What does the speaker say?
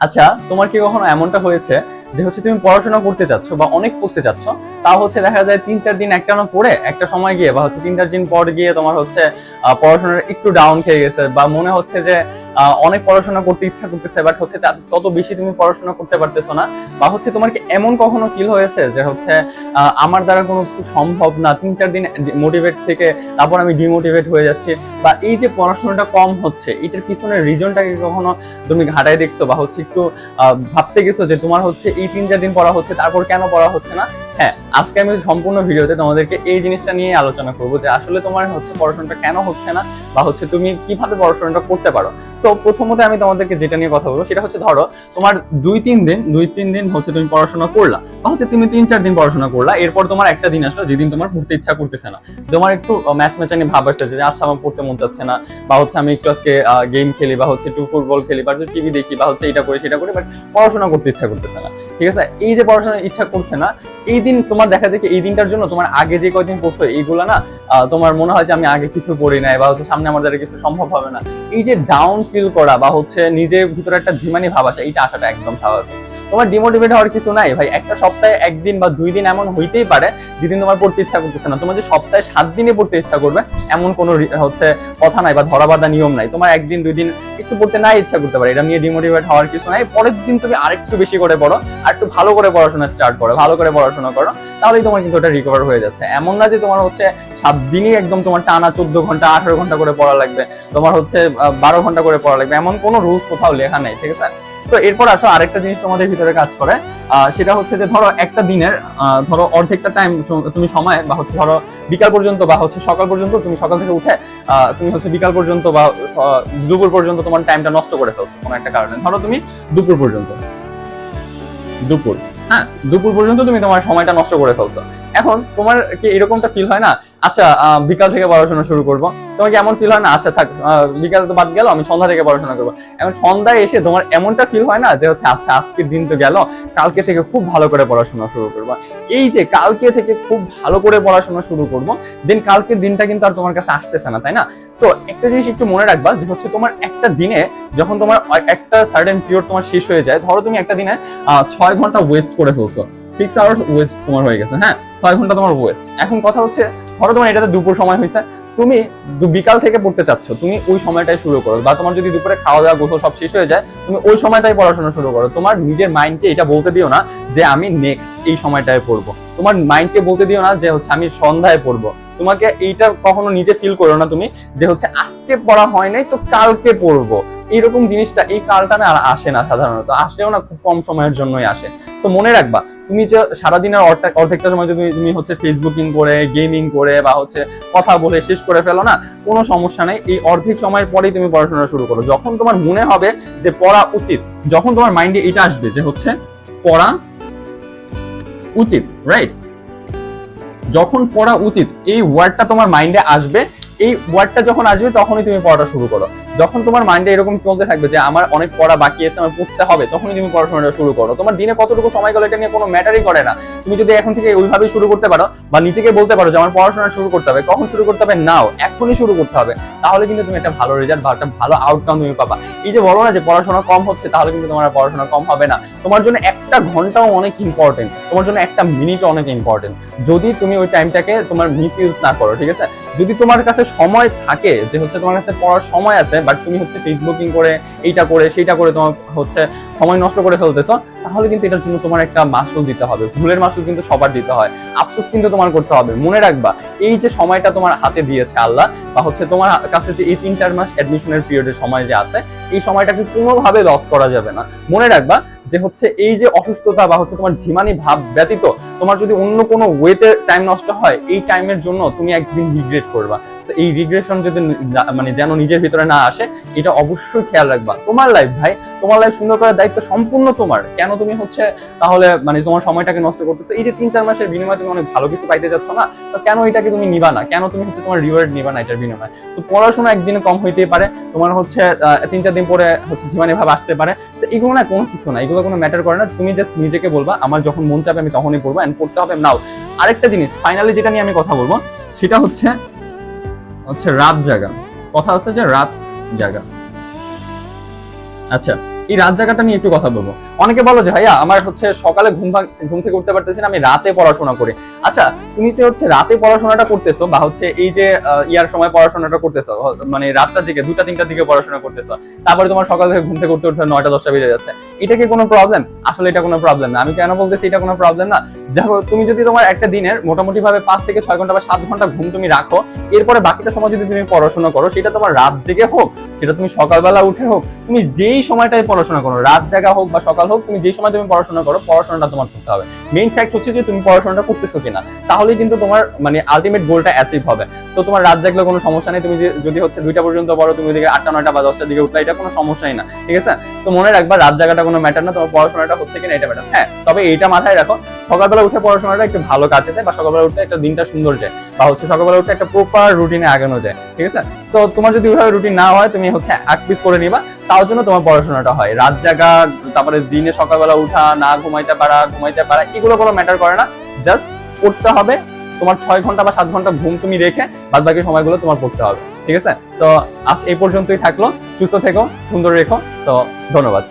আচ্ছা তোমার কি কখনো এমনটা হয়েছে যে হচ্ছে তুমি পড়াশোনা করতে চাচ্ছ বা অনেক পড়তে চাচ্ছ? তা হচ্ছে দেখা যায় তিন চার দিন একটানো পড়ে একটা সময় গিয়ে বা হচ্ছে তিন চার দিন পর গিয়ে তোমার হচ্ছে পড়াশোনার একটু ডাউন খেয়ে গেছে বা মনে হচ্ছে যে অনেক পড়াশোনা করতে ইচ্ছা করতেছে বাট হচ্ছে তত বেশি তুমি পড়াশোনা করতে পারতেছো না। বা হচ্ছে তোমার কি এমন কখনো ফিল হয়েছে যে হচ্ছে আমার দ্বারা কোনো কিছু সম্ভব না, তিন চার দিন মোটিভেট থেকে তারপর আমি ডিমোটিভেট হয়ে যাচ্ছি? বা এই যে পড়াশোনাটা কম হচ্ছে, এটার পিছনে রিজনটাকে কখনো তুমি ঘাটায় দেখছ? বা হচ্ছে একটু ভাবতে গেছো যে তোমার হচ্ছে এই তিন চার দিন পড়া হচ্ছে, তারপর কেন পড়া হচ্ছে না? হ্যাঁ আজকে আমি সম্পূর্ণ ভিডিওতে তোমাদেরকে এই জিনিসটা নিয়ে আলোচনা করব যে আসলে তোমার হচ্ছে পড়াশোনাটা কেন হচ্ছে না? বা হচ্ছে তুমি কীভাবে পড়াশোনাটা করতে পারো? সো প্রথমত আমি তোমাদেরকে যেটা নিয়ে কথা বলব, সেটা হচ্ছে ধরো, তোমার দুই, তিন দিন, দুই, তিন দিন হচ্ছে তুমি পড়াশোনা করলা, বা হচ্ছে তুমি তিন, চার দিন পড়াশোনা করলা, এরপর তোমার একটা দিন আসলো যেদিন তোমার পড়তে ইচ্ছা করতেছে না। তোমার একটু ম্যাচ ম্যাচ ম্যাচানি ভাব আসতেছে যে আচ্ছা আমার পড়তে মন যাচ্ছে না। বা হচ্ছে আমি একটু আজকে গেম খেলি, বা হচ্ছে একটু ফুটবল খেলি, বা হচ্ছে টিভি দেখি, বা হচ্ছে এটা করি, সেটা করি বাট পড়াশোনা করতে ইচ্ছা করতেছে না। ঠিক আছে? এই যে পড়াশোনার ইচ্ছা করছে না, এই দিন তোমার দেখা যায় এই দিনটার জন্য তোমার আগে যে কয়দিন পড়ছো, এইগুলো না তোমার মনে হয় যে আমি আগে কিছু পড়ি নাই বা হচ্ছে সামনে আমার দ্বারা কিছু সম্ভব হবে না। এই যে ডাউন ফিল করা বা হচ্ছে নিজের ভিতরে একটা ঝিমানি ভাব আসা, এইটা আসাটা একদম স্বাভাবিক। তোমার ডিমোটিভেট হওয়ার কিছু নাই ভাই। একটা সপ্তাহে একদিন বা দুই দিন এমন হইতেই পারে, যেদিন তোমার পড়তে ইচ্ছা করতেছে না। তোমার যে সপ্তাহে সাত দিনে পড়তে ইচ্ছা করবে, এমন কোনো হচ্ছে কথা নাই বা ধরাবাধা নিয়ম নাই। তোমার একদিন, দুই দিন একটু পড়তে নাই ইচ্ছা করতে পারে। এটা নিয়ে ডিমোটিভেট হওয়ার কিছু নাই। পরের দিন তুমি আরেকটু বেশি করে পড়ো, আর একটু ভালো করে পড়াশোনা স্টার্ট করো, ভালো করে পড়াশোনা করো, তাহলেই তোমার কিন্তু ওটা রিকভার হয়ে যাচ্ছে। এমন না যে তোমার হচ্ছে সাত দিনই একদম তোমার টানা চোদ্দ ঘণ্টা, আঠারো ঘণ্টা করে পড়া লাগবে, তোমার হচ্ছে বারো ঘণ্টা করে পড়া লাগবে, এমন কোনো রুলস কোথাও লেখা নেই, ঠিক আছে? তো এরপর আসো, আরেকটা জিনিস তোমাদের ভিতরে কাজ করে। সেটা হচ্ছে যে ধরো একটা দিনের ধরো অর্ধেকটা টাইম তুমি সময় বা হচ্ছে ধরো বিকাল পর্যন্ত বা হচ্ছে সকাল পর্যন্ত তুমি সকাল থেকে উঠে তুমি হচ্ছে বিকাল পর্যন্ত বা দুপুর পর্যন্ত তোমার টাইমটা নষ্ট করে ফেলছো কোনো একটা কারণে। ধরো তুমি দুপুর পর্যন্ত। দুপুর। হ্যাঁ দুপুর পর্যন্ত তুমি তোমার সময়টা নষ্ট করে ফেলছো। এখন তোমার কি এরকমটা ফিল হয় না আচ্ছা বিকাল থেকে পড়াশোনা শুরু করব। তোমার এমন ফিল হয় না? আচ্ছা থাক বিকাল তো বাদ গেল, আমি সন্ধ্যা থেকে পড়াশোনা করব। এখন সন্ধ্যায় এসে তোমার এমনটা ফিল হয় না যে হচ্ছে আচ্ছা আজকের দিন তো গেল, কালকে থেকে খুব ভালো করে পড়াশোনা শুরু করব। এই যে কালকে থেকে খুব ভালো করে পড়াশোনা শুরু করব দেন কালকের দিনটা কিন্তু আর তোমার কাছে আসতেছে না, তাই না? সো একটা জিনিস একটু মনে রাখবা যে হচ্ছে তোমার একটা দিনে যখন তোমার একটা সার্টেন পিরিয়ড তোমার শেষ হয়ে যায়, ধরো তুমি একটা দিনে ছয় ঘণ্টা ওয়েস্ট করে ফেলছো। সিক্স আওয়ার্স ওয়েস্ট তোমার হয়ে গেছে হ্যাঁ? ছয় ঘণ্টা তোমার ওয়েস্ট এখন কথা হচ্ছে ধরো তোমার এটাতে দুপুর সময় হয়েছে, তুমি বিকাল থেকে পড়তে চাচ্ছ, তুমি ওই সময়টাই শুরু করো, বা তোমার যদি দুপুরে খাওয়া দাওয়া গোসল সব শেষ হয়ে যায়, তুমি ওই সময়টাই পড়াশোনা শুরু করো। তোমার নিজের মাইন্ডকে এটা বলতে দিও না যে আমি নেক্সট এই সময়টায় পড়ব। তোমার মাইন্ডকে বলতে দিও না যে হচ্ছে আমি সন্ধ্যায় পড়ব। তোমাকে এইটা কখনো নিজে ফিল করো না তুমি যে হচ্ছে আজকে পড়া হয় নাই, তো কালকে পড়ব। এইরকম জিনিসটা এই কালটা না আর আসে না সাধারণত। আসলেও না খুব কম সময়ের জন্যই আসে। তো মনে রাখবা, তুমি যে সারাদিনের অর্ধেক- অর্ধেকটা সময় যদি তুমি হচ্ছে ফেসবুকিং করে গেমিং করে বা হচ্ছে কথা বলে শেষ করে ফেলো না, কোনো সমস্যা নেই। এই অর্ধেক সময়ের পরেই তুমি পড়াশোনা শুরু করো। যখন তোমার মনে হবে যে পড়া উচিত, যখন তোমার মাইন্ডে এটা আসবে যে হচ্ছে পড়া উচিত রাইট যখন পড়া উচিত, এই ওয়ার্ডটা তোমার মাইন্ডে আসবে এই ওয়ার্ডটা যখন আসবে তখনই তুমি পড়াটা শুরু করো। যখন তোমার মাইন্ডে এরকম চলতে থাকবে যে আমার অনেক পড়া বাকি আছে, আমার পড়তে হবে, তখনই তুমি পড়াশোনাটা শুরু করো। তোমার দিনে কতটুকু সময় গেল এটা নিয়ে কোনো ম্যাটারই করে না। তুমি যদি এখন থেকে ওইভাবেই শুরু করতে পারো বা নিজেকে বলতে পারো যে আমার পড়াশোনা শুরু করতে হবে, কখন শুরু করতে হবে? নাও এখনই শুরু করতে হবে। তাহলে কিন্তু তুমি একটা ভালো রেজাল্ট বা একটা ভালো আউটকাম তুমি পাবা। এই যে বলো না যে পড়াশোনা কম হচ্ছে, তাহলে কিন্তু তোমার পড়াশোনা কম হবে না। তোমার জন্য একটা ঘন্টাও অনেক ইম্পর্টেন্ট তোমার জন্য একটা মিনিটও অনেক ইম্পর্টেন্ট যদি তুমি ওই টাইমটাকে তোমার মিস ইউজ না করো, ঠিক আছে? যদি তোমার কাছে সময় থাকে, যে হচ্ছে তোমার কাছে পড়ার সময় আছে বাট তুমি হচ্ছে ফেসবুকিং করে, এইটা করে, সেইটা করে তোমার হচ্ছে সময় নষ্ট করে ফেলতেছো, তাহলে কিন্তু এটার জন্য তোমার একটা মাসুল দিতে হবে। ভুলের মাসুল কিন্তু সবার দিতে হয়। আফসোস কিন্তু তোমার করতে হবে। মনে রাখবা, এই যে সময়টা তোমার হাতে দিয়েছে আল্লাহ, বা হচ্ছে তোমার কাছে যে এই তিন চার মাস অ্যাডমিশনের পিরিয়ডের সময় যে আছে, এই সময়টাকে কোনোভাবে লস করা যাবে না। মনে রাখবা যে হচ্ছে এই যে অসুস্থতা বা হচ্ছে তোমার ঝিমানি ভাব ব্যতীত তোমার যদি অন্য কোনো ওয়েতে টাইম নষ্ট হয়, এই টাইমের জন্য তুমি একদিন রিগ্রেট করবা। এই রিগ্রেশন যদি মানে যেন নিজের ভিতরে না আসে, এটা অবশ্যই খেয়াল রাখবা। তোমার লাইফ ভাই, তোমার লাইফ সুন্দর করার দায়িত্ব সম্পূর্ণ তোমার। কেন তুমি হচ্ছে তাহলে মানে তোমার সময়টাকে নষ্ট করতেছো? এই যে তিন, চার মাসের বিনিময়ে তুমি অনেক ভালো কিছু পাইতে যাচ্ছ না, তো কেন এটাকে তুমি নিবা না? কেন তুমি হচ্ছে তোমার রিওয়ার্ড নিবা না এটার বিনিময়ে? তো পড়াশোনা একদিনে কম হইতেই পারে, তোমার হচ্ছে তিন, চার দিন পরে হচ্ছে জীবনে ভাব আসতে পারে। তো এগুলো না কোনো কিছু না, এগুলো কোনো ম্যাটার করে না। তুমি জাস্ট নিজেকে বলবা, আমার যখন মন চাবে আমি তখনই পড়ব এন্ড পড়তে হবে। নাও আরেকটা জিনিস ফাইনালি যেটা নিয়ে আমি কথা বলব, সেটা হচ্ছে হচ্ছে রাত জাগা। কথা আছে যে রাত জাগা। আচ্ছা এই রাত জায়গাটা নিয়ে একটু কথা বলব। অনেকে বলো যে, ভাইয়া, আমার হচ্ছে সকালে ঘুম ঘুম থেকে উঠতে পারতেছি না, আমি রাতে পড়াশোনা করি। আচ্ছা তুমি যে হচ্ছে রাতে পড়াশোনাটা করতেছো বা হচ্ছে এই যে ইয়ার সময় পড়াশোনাটা করতেছো মানে রাতটা জেগে দুটা তিনটা দিকে পড়াশোনা করতেছো, তারপরে তোমার সকাল থেকে ঘুম থেকে উঠতে উঠতে নয়টা, দশটা বেজে যাচ্ছে, এটা কি কোনো প্রবলেম আসলে এটা কোনো প্রবলেম না। আমি কেন বলতেছি এটা কোনো প্রবলেম না? দেখো, তুমি যদি তোমার একটা দিনের মোটামুটি ভাবে পাঁচ থেকে ছয় ঘণ্টা বা সাত ঘণ্টা ঘুম তুমি রাখো, এরপরে বাকিটা সময় যদি তুমি পড়াশোনা করো, সেটা তোমার রাত জেগে হোক, সেটা তুমি সকালবেলা উঠে হোক, তুমি যেই সময়টায় পড়াশোনা করো, রাত জাগা হোক বা সকাল হোক, তুমি যেই সময় তুমি পড়াশোনা করো, পড়াশোনাটা তোমার করতে হবে। মেইন ফ্যাক্ট হচ্ছে যে তুমি পড়াশোনাটা করতেছো কিনা, তাহলেই কিন্তু তোমার মানে আলটিমেট গোলটা অ্যাচিভ হবে। তো তোমার রাত জাগলে কোনো সমস্যা নেই, তুমি যদি হচ্ছে দুইটা পর্যন্ত পড়ো, তুমি ওদিকে আটটা, নয়টা বা দশটার দিকে উঠলে এটা কোনো সমস্যাই না, ঠিক আছে? তো মনে রাখবা, রাত জায়গাটা কোনো ম্যাটার না, তোমার পড়াশোনাটা হচ্ছে কিনা এটা ম্যাটার হ্যাঁ তবে এইটা মাথায় রাখো, সকালবেলা উঠে পড়াশোনাটা একটু ভালো কাজে দেয় বা সকালবেলা উঠে একটা দিনটা সুন্দর যায় বা হচ্ছে সকালবেলা উঠে একটা প্রপার রুটিনে আগানো যায়, ঠিক আছে? তো তোমার যদি ওইভাবে রুটিন না হয়, তুমি হচ্ছে এক পিস করে নিবা। তার জন্য তোমার পড়াশোনাটা হয়। রাত জাগা, তারপরে দিনে সকালবেলা উঠা, না ঘুমাইতে পারা ঘুমাইতে পারা, এগুলো কোনো ম্যাটার করে না। জাস্ট পড়তে হবে। তোমার ছয় ঘণ্টা বা সাত ঘণ্টা ঘুম তুমি রেখে বাদ বাকি সময়গুলো তোমার পড়তে হবে। ঠিক আছে? তো আজ এই পর্যন্তই থাকল। সুস্থ থেকো, সুন্দর রেখো। তো ধন্যবাদ।